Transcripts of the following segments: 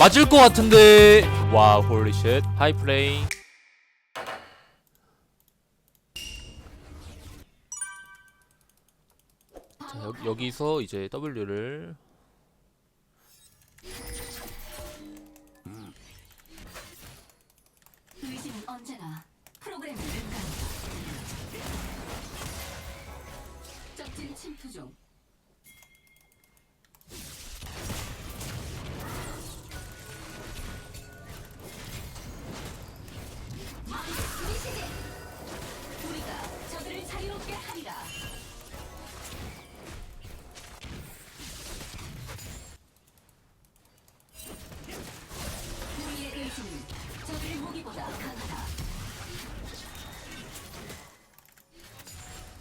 맞을 것 같은데. 와 홀리쉣 하이플레이 자 여, 여기서 이제 W를. 의지는 언제나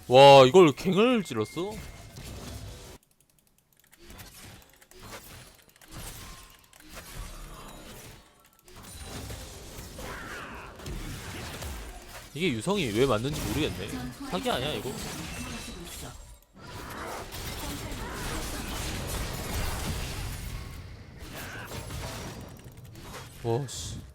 와 이걸 갱을 찔렀어? 이게 유성이 왜 맞는지 모르겠네 사기 아니야 이거? 와씨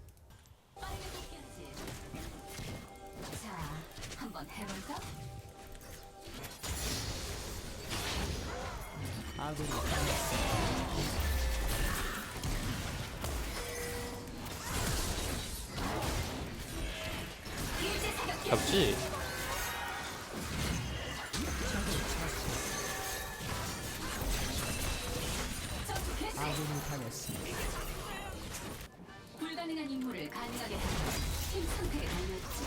사격해. 잡지? 전투 개시. 불가능한 임무를 가능하게 하는 힘 상태에 달려있지.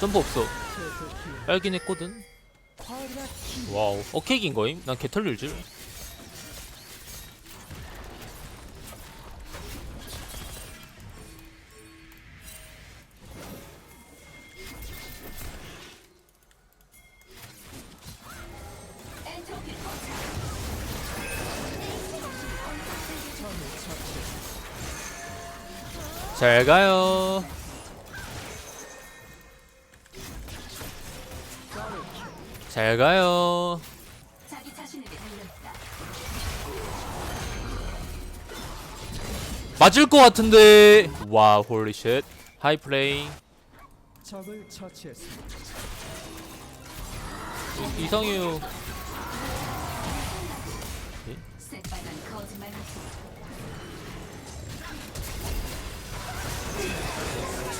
점프 없어 빨긴 했거든 와우 어케이긴 거임? 난 개털릴 줄. 잘 가요. 잘 가요. 자기 자신에게 달려있다. 맞을 것 같은데. 와, 홀리쉣. 하이 플레이. 적을 처치했습니다. 이- 이성유.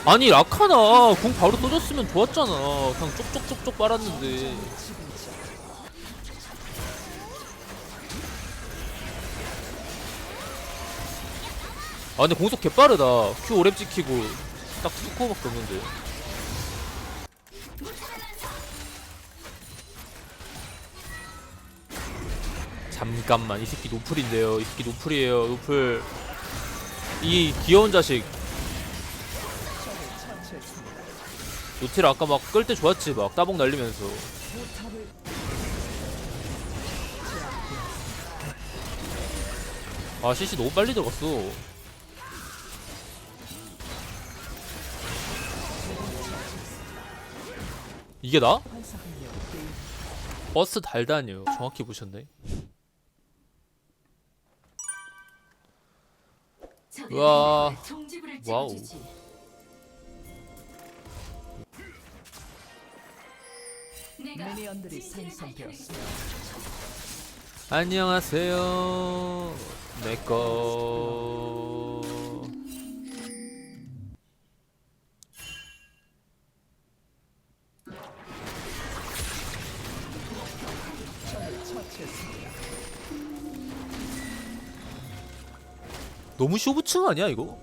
아니, 라카나. 궁 바로 떠줬으면 좋았잖아. 그냥 쪽쪽쪽쪽 빨았는데. 아, 근데 공속 개빠르다. 큐 오랩 찍히고. 딱 스코어밖에 없는데. 잠깐만 이 새끼 노플인데요 이 새끼 노플이에요 노플 이 귀여운 자식 처치했습니다. 노틸 아까 막 끌 때 좋았지 막 따봉 날리면서 아 CC 너무 빨리 들어갔어 이게 나? 버스 달다니요 정확히 보셨네 우와. 와우. 미니언들이 진실을 생성되었습니다. 안녕하세요 내꺼. 너무 쇼부층 아니야 이거?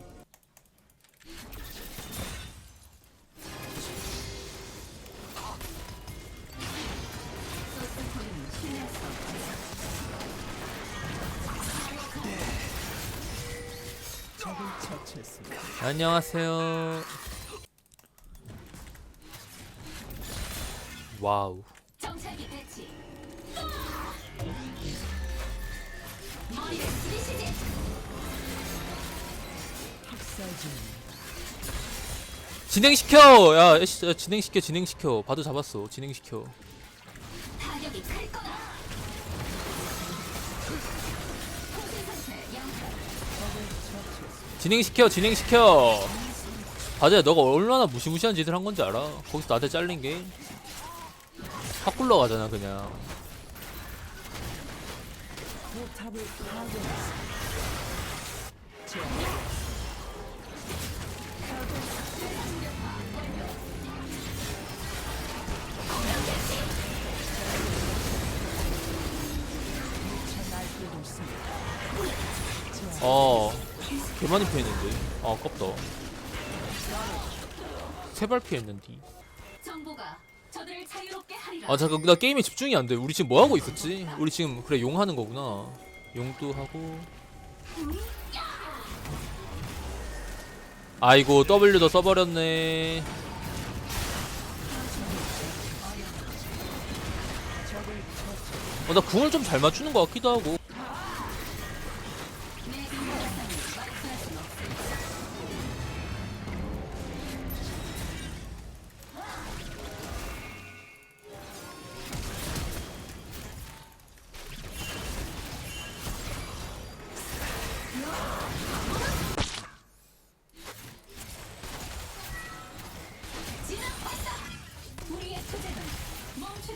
처치했습니다. 안녕하세요. 와우. 정찰기 배치. 머리를 쓰리시지. 학살 중입니다. 진행시켜. 야, 애쉬, 야, 진행시켜, 진행시켜. 바도 잡았어. 진행시켜. 진행시켜, 진행시켜. 바드야, 너가 얼마나 무시무시한 짓을 한 건지 알아? 거기서 나한테 잘린 게. 확 굴러가잖아, 그냥. 어, 개 많이 피했는데. 아, 아깝다. 세발 피했는데. 아 잠깐 나 게임에 집중이 안 돼. 우리 지금 뭐 하고 있었지? 우리 지금 그래 용 하는 거구나. 용도 하고. 아이고 W도 써버렸네. 어, 나 궁을 좀 잘 맞추는 것 같기도 하고.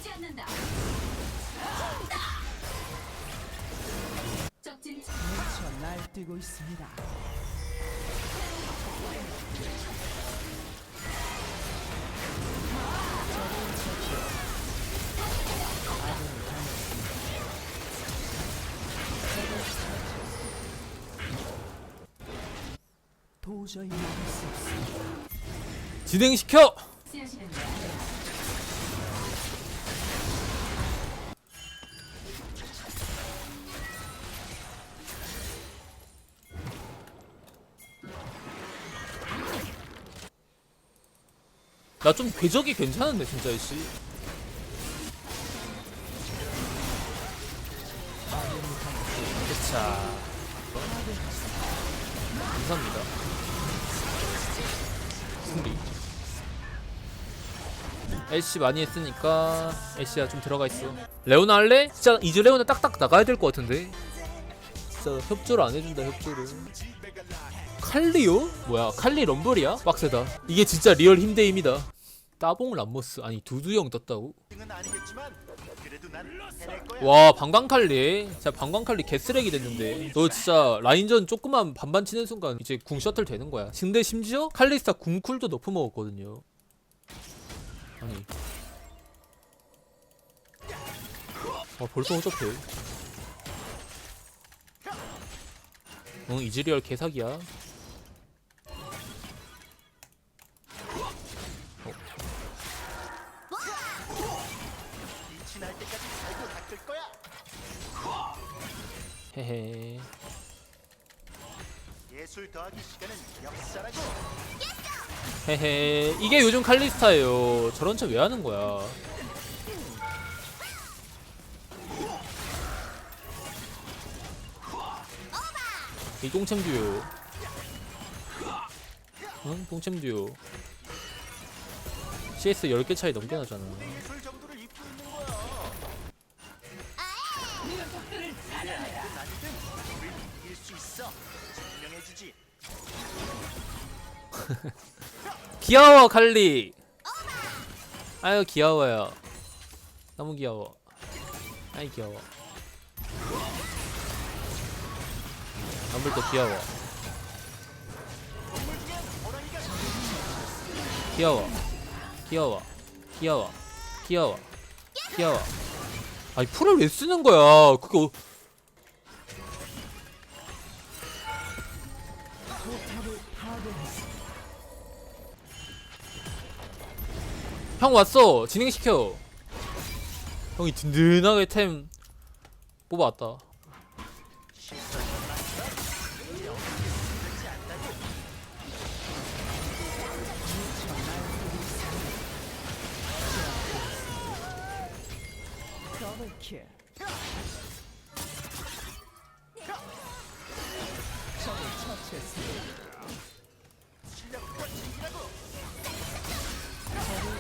멈추지 않는다. 적진 미쳐 날뛰고 있습니다. 도저히 막을 수 없습니다. 진행시켜. 쓰여지는 나 좀 궤적이 괜찮은데 진짜 씨. 자. 감사합니다. 승리. 애쉬 많이 했으니까 애쉬야 좀 들어가 있어. 레오나 할래? 진짜 이제 레오나 딱딱 나가야 될 것 같은데. 진짜 협조를 안 해준다 협조를. 칼리요? 뭐야 칼리 럼블이야? 빡세다. 이게 진짜 리얼 힘대임이다. 따봉 람모스 아니 두두형 떴다고? 와 방광칼리 진짜 방광칼리 개쓰레기 됐는데 너 진짜 라인전 조금만 반반 치는 순간 이제 궁 셔틀 되는 거야 근데 심지어 칼리스타 궁 쿨도 높여 먹었거든요 아니 아 벌써 허접해 응 이즈리얼 개사기야 헤헤. 예술 더하기 시간은 역사라고. 헤헤. 이게 요즘 칼리스타예요. 저런 척 왜 하는 거야? 이 똥챔 듀오. 응? 똥챔 듀오. CS 10개 차이 넘게 나잖아 있어. 증명해주지. 귀여워 칼리. 아유 귀여워요. 너무 귀여워. 아이 귀여워. 럼블도 귀여워. 귀여워. 귀여워. 귀여워. 귀여워. 귀여워. 아니 풀을 왜 쓰는 거야? 그거 형 왔어 진행시켜 형이 든든하게 템 뽑아왔다 실력 뻗치기라고!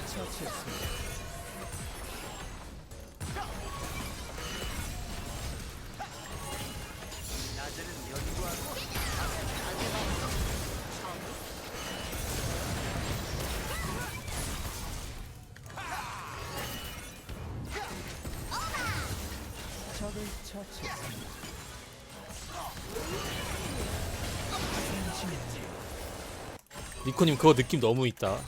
처치했습니다. 낮에는 연구하고 적을 처치했습니다. 니코님 그거 느낌 너무 있다.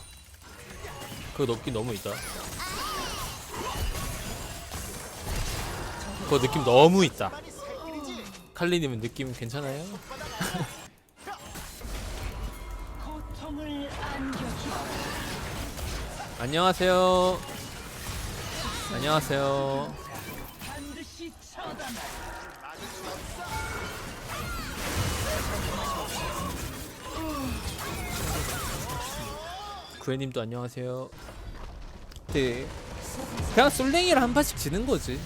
그거 느낌 너무 있다. 그거 느낌 너무 있다. 칼리님은 느낌 괜찮아요? 안녕하세요. 안녕하세요. 구애님도 안녕하세요. 네. 그냥 솔랭이를 한 판씩 지는 거지.